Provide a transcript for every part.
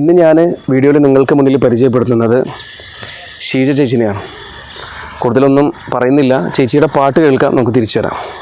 ഞാൻ വീഡിയോയിൽ നിങ്ങൾക്ക് മുന്നിൽ പരിചയപ്പെടുത്തുന്നത് ഷീജ ചേച്ചിനെയാണ്. കൂടുതലൊന്നും പറയുന്നില്ല. ചേച്ചിയുടെ പാട്ട് കേൾക്കാം. നമുക്ക് തിരിച്ചു വരാം.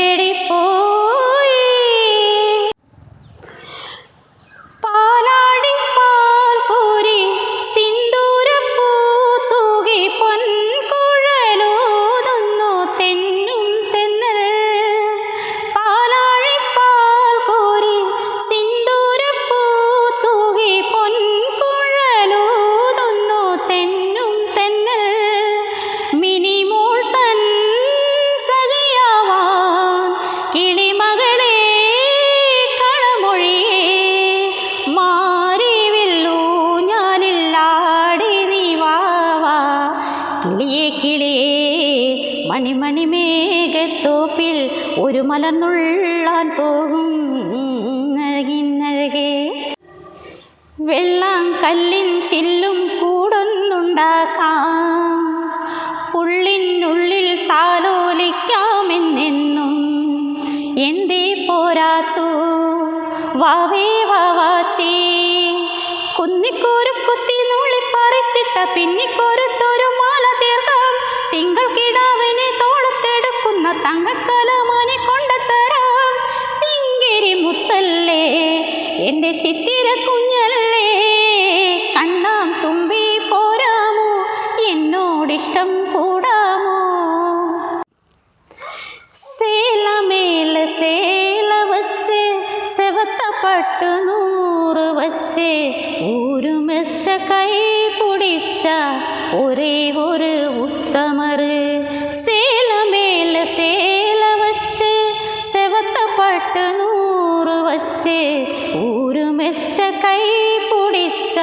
ഒരു മലർന്നുള്ളാൻ പോകും അഴകിന്നഴകേ വെള്ളം കല്ലിൻ ചില്ലും കൂടൊന്നുണ്ടാക്കാം. ഉള്ളിനുള്ളിൽ താലോലിക്കാമെന്നെന്നും. എന്തേ പോരാത്തു? വാവേ വാവാച്ചേ കുന്നിക്കോരു കുത്തി നുള്ളിപ്പറിച്ചിട്ട പിന്നിക്കോരുത്തൊരു മാല തീർക്കാം. തിങ്കൾ ചിത്തിര കുഞ്ഞല്ലേ കണ്ണാം തുമ്പി പോരാമോ? എന്നോടിഷ്ടം കൂടാമോ? സേലമേല സേല വച്ച് സെവത്ത പട്ട് നൂറ് വച്ച് ഊരുമെച്ച കൈ പിടിച്ച ഒരേ ഒരു ഉത്തമര് സേലമേല സേല വച്ച് സെവത്ത പട്ട് നൂറ് വച്ച് മെച്ച കൈ പിടിച്ച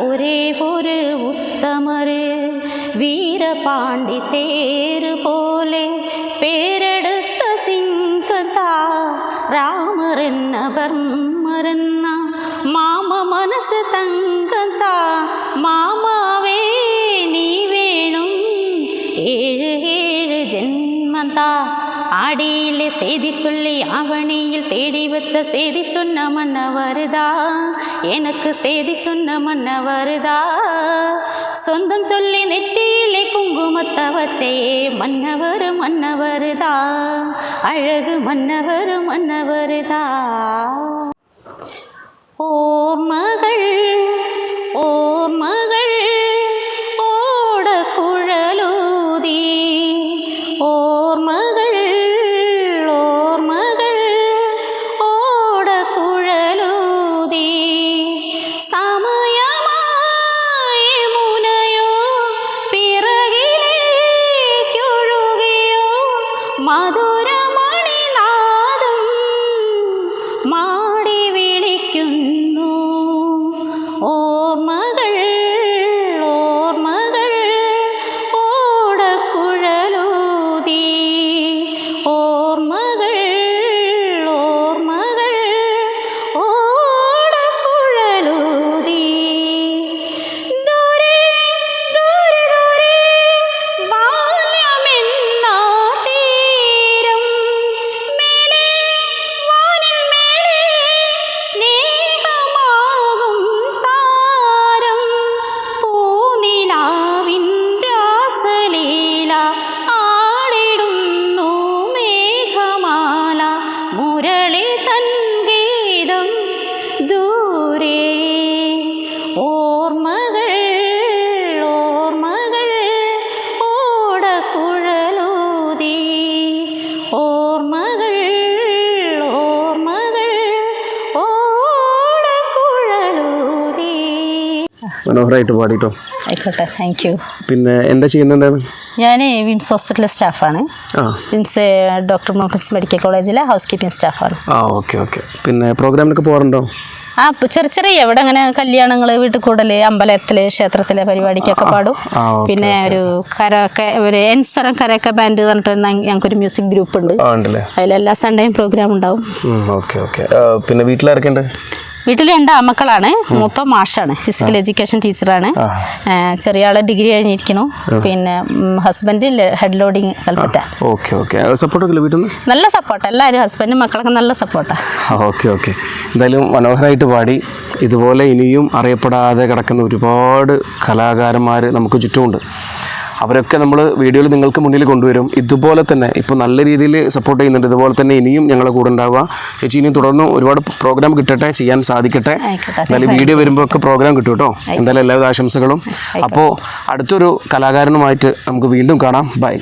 ഒരേ ഒരു ഉത്തമര് വീരപാണ്ടി തേര് പോലെ പേരെടുത്ത സിംഗതാ രാമരെന്ന ബർമ്മരെന്ന മാമ മനസ്സ് തങ്കതാ മാമാവേ നീ വേണം ഏഴ് ഏഴ് ജന്മതാ ஆடியிலே செய்தி சொல்லி ஆவணியில் தேடி வச்ச செய்தி சொன்ன மன்ன வருதா எனக்கு செய்தி சொன்ன மன்ன வருதா சொந்தம் சொல்லி நெற்றியிலே குங்குமத்தை வச்சே மன்னவர் மன்ன வருதா அழகு மன்னவர் மன்ன മധുരമണിനാദം ദൂരെ. ഓർമ്മകൾ ഓർമ്മകൾ ഓർമ്മകൾ ഓർമ്മകൾ പാടിട്ടോ. ആയിക്കോട്ടെ താങ്ക് യു പിന്നെ എന്താ ചെയ്യുന്നത് എന്താണ് ഞാൻ വിംസ് ഹോസ്പിറ്റലിലെ സ്റ്റാഫാണ്. വിംസ് ഡോക്ടർ മോഹൻസ് മെഡിക്കൽ കോളേജിലെ ഹൗസ് കീപ്പിംഗ് സ്റ്റാഫാണ്. ആ ഓക്കെ ഓക്കെ. പിന്നെ പ്രോഗ്രാമിനൊക്കെ പോകാറുണ്ടോ ആ ചെറിയ ചെറിയ എവിടെ അങ്ങനെ കല്യാണങ്ങൾ വീട്ടിൽ കൂടൽ അമ്പലത്തിൽ ക്ഷേത്രത്തിലെ പരിപാടിക്കൊക്കെ പാടും. പിന്നെ ഒരു കരൊക്കെ ഒരു എൻസറം കരൊക്കെ ബാൻഡ് പറഞ്ഞിട്ട് ഞങ്ങൾക്കൊരു മ്യൂസിക് ഗ്രൂപ്പ് ഉണ്ട് അതിലെല്ലാ സൺഡേയും പ്രോഗ്രാം ഉണ്ടാവും ഓക്കെ ഓക്കെ. പിന്നെ വീട്ടിലാരൊക്കെ ഉണ്ട് വീട്ടിൽ രണ്ട് ആമക്കളാണ് മൂത്ത മാഷാണ്. ഫിസിക്കൽ എഡ്യൂക്കേഷൻ ടീച്ചറാണ്. ചെറിയ ആളെ ഡിഗ്രി കഴിഞ്ഞിരിക്കുന്നു. പിന്നെ husband head loading Kalpetta. Okay okay. സപ്പോർട്ടൊക്കെ വീട്ടിൽ നല്ല സപ്പോർട്ട് എല്ലാവരും ഹസ്ബൻഡും മക്കളൊക്കെ നല്ല സപ്പോർട്ടാണ് ഓക്കെ ഓക്കെ. എന്തായാലും മനോഹരമായിട്ട് പാടി. ഇതുപോലെ ഇനിയും അറിയപ്പെടാതെ കിടക്കുന്ന ഒരുപാട് കലാകാരന്മാർ നമുക്ക് ചുറ്റുമുണ്ട്. അവരൊക്കെ നമ്മൾ വീഡിയോയിൽ നിങ്ങൾക്ക് മുന്നിൽ കൊണ്ടുവരും. ഇതുപോലെ തന്നെ ഇപ്പോൾ നല്ല രീതിയിൽ സപ്പോർട്ട് ചെയ്യുന്നുണ്ട്. ഇതുപോലെ തന്നെ ഇനിയും ഞങ്ങളെ കൂടെ ഉണ്ടാവുക. ചേച്ചി ഇനിയും തുടർന്ന് ഒരുപാട് പ്രോഗ്രാം കിട്ടട്ടെ ചെയ്യാൻ സാധിക്കട്ടെ. എന്നാലും വീഡിയോ വരുമ്പോൾ ഒക്കെ പ്രോഗ്രാം കിട്ടും കേട്ടോ. എന്തായാലും എല്ലാവിധ ആശംസകളും. അപ്പോൾ അടുത്തൊരു കലാകാരനുമായിട്ട് നമുക്ക് വീണ്ടും കാണാം. ബൈ